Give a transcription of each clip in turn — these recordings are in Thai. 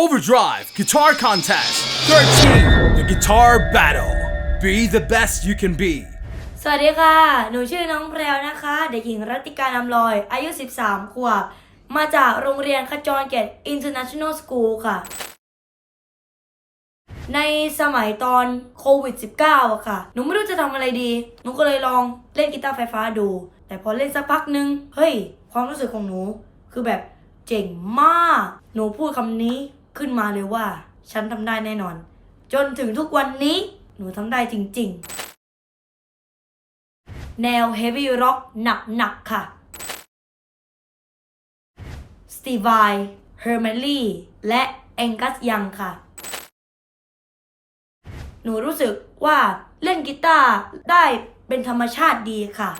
Overdrive Guitar Contest 13 The Guitar Battle Be the best you can be สวัสดีค่ะ หนูชื่อน้องแพรวนะคะ เด็กหญิงรัติการอำลอย อายุ 13 ขวบ มาจากโรงเรียนขจรเกต International School ค่ะ ในสมัยตอนโควิด -19 อะค่ะ หนูไม่รู้จะทำอะไรดี หนูก็เลยลองเล่นกีตาร์ไฟฟ้าดู แต่พอเล่นสักพักนึง เฮ้ย ความรู้สึกของหนู คือแบบเจ๋งมาก หนูพูดคำนี้ ขึ้นมาเลยว่า ฉันทำได้แน่นอน จนถึงทุกวันนี้หนูทำได้จริง ๆ แนว Heavy Rock หนัก ๆ ค่ะสตีวายเฮอร์ a มลี่และแองกัสยังค่ะ หนูรู้สึกว่าเล่นกีตาร์ได้เป็นธรรมชาติดีค่ะ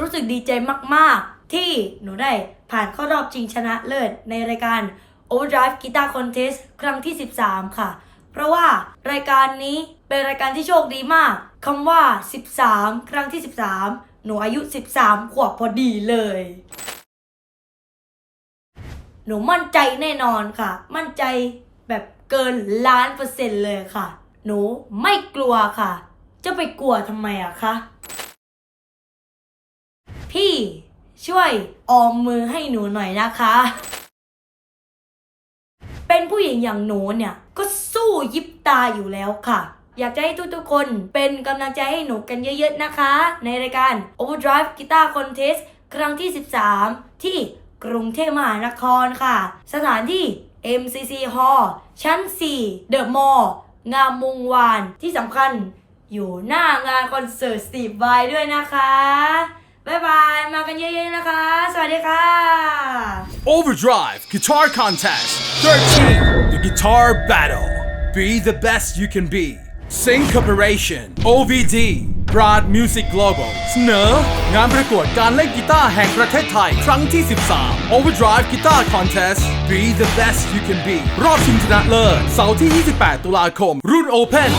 รู้สึกดีใจมาก ๆ ที่หนูได้ ผ่านเข้ารอบชิงชนะเลิศในรายการ Overdrive Guitar Contest ครั้งที่ 13 ค่ะ เพราะว่ารายการนี้เป็นรายการที่โชคดีมากคำว่า 13 ครั้งที่ 13 หนูอายุ 13 ขวบพอดีเลย หนูมั่นใจแน่นอนค่ะ มั่นใจแบบเกินล้านเปอร์เซ็นต์เลยค่ะ หนูไม่กลัวค่ะ จะไปกลัวทำไมอะคะพี่ ช่วยออมมือให้หนูหน่อยนะคะ เป็นผู้หญิงอย่างหนูเนี่ยก็สู้ยิบตาอยู่แล้วค่ะ อยากจะให้ทุกๆคนเป็นกำลังใจให้หนูกันเยอะๆนะคะ ในรายการ Overdrive Guitar Contest ครั้งที่ 13 ที่กรุงเทพมหานครค่ะ สถานที่ MCC Hall ชั้น 4 The Mall งามวงวานที่สำคัญอยู่หน้างานคอนเสิร์ตสตีฟไวด้วยนะคะ บ๊ายบาย มากันเยอะๆนะคะ สวัสดีค่ะ Overdrive Guitar Contest 13 The Guitar Battle Be the best you can be Sync Corporation OVD Broad Music Global เสนองานประกวดการเล่นกีตาร์แห่งประเทศไทย ครั้งที่ 13 Overdrive Guitar Contest Be the best you can be รอบชิงชนะเลิศเสาร์ที่ 28 ตุลาคม รุ่น Open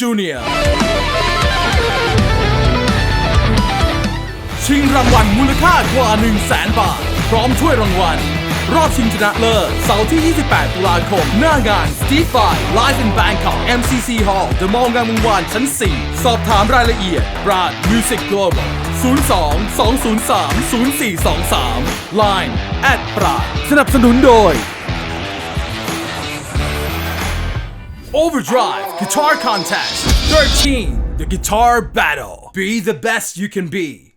จูเนียร์ชิงรางวัลมูลค่ากว่า 1 0 0 0 0แสนบาท พร้อมถ้วยรางวัล รอบชิงชนะเลิศเสาร์ที่ 28 ตุลาคม หน้างาน Steve Five Live in Bangkok MCC Hall The Mall งามวงวานชั้น 4 สอบถามรายละเอียด Brad Music Global 02 203 0423 Line at ปราสนับสนุนโดย Overdrive Guitar Contest 13 The Guitar Battle. Be the best you can be